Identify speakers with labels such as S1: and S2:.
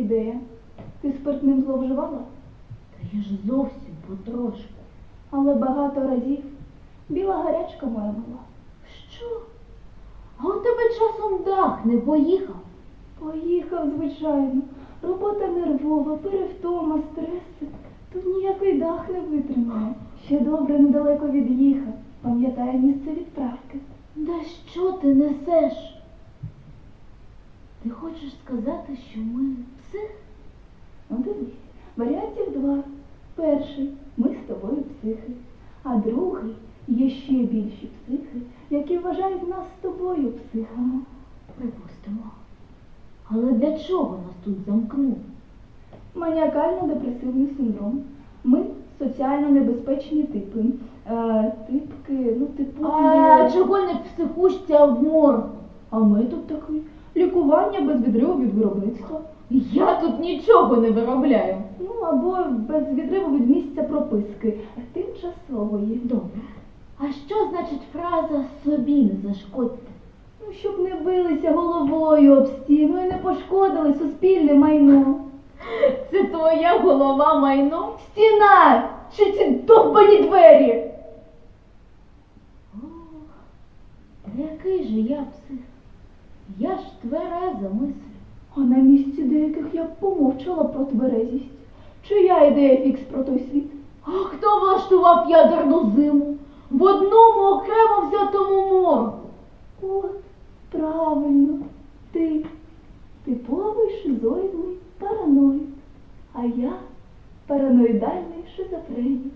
S1: ідея. Ти спиртним зловживала,
S2: Та я ж зовсім потрошку.
S1: але багато разів біла гарячка моя мила.
S2: Що? А у тебе часом дах не поїхав?
S1: Поїхав, звичайно. Робота нервова, перевтома, стреси. Тут ніякий дах не витримає. Ще добре недалеко від'їхав. Пам'ятає місце відправки.
S2: Да що ти несеш? Ти хочеш сказати, що ми псих?
S1: Ну дивись, варіантів два. Перший ми з тобою психи, а другий є ще більші психи, які вважають нас з тобою психами.
S2: Припустимо. Але для чого нас тут замкнули?
S1: Маніакально-депресивний синдром. Ми соціально небезпечні типи. Е, типки, ну типу. А
S2: чого не в психушці, а в моргу?
S1: А ми тут такий. Лікування без відриву від виробництва.
S2: Я тут нічого не виробляю.
S1: Ну або без відриву від місця прописки. Тимчасової.
S2: Добре. А що значить фраза собі не зашкодьте?
S1: Ну, щоб не билися головою об стіну і не пошкодили суспільне майно.
S2: Це твоя голова майно?
S1: Стіна! Чи ці довбані двері?
S2: Ох, який же я псих? Я ж твереза мислю.
S1: А на місці деяких я б помовчала про тверезість. Чия ідея фікс про той світ?
S2: А хто влаштував ядерну зиму в одному окремо взятому моргу?
S1: От, правильно, ти типовий шизоїдний параноїд, а я параноїдальний шизофренік.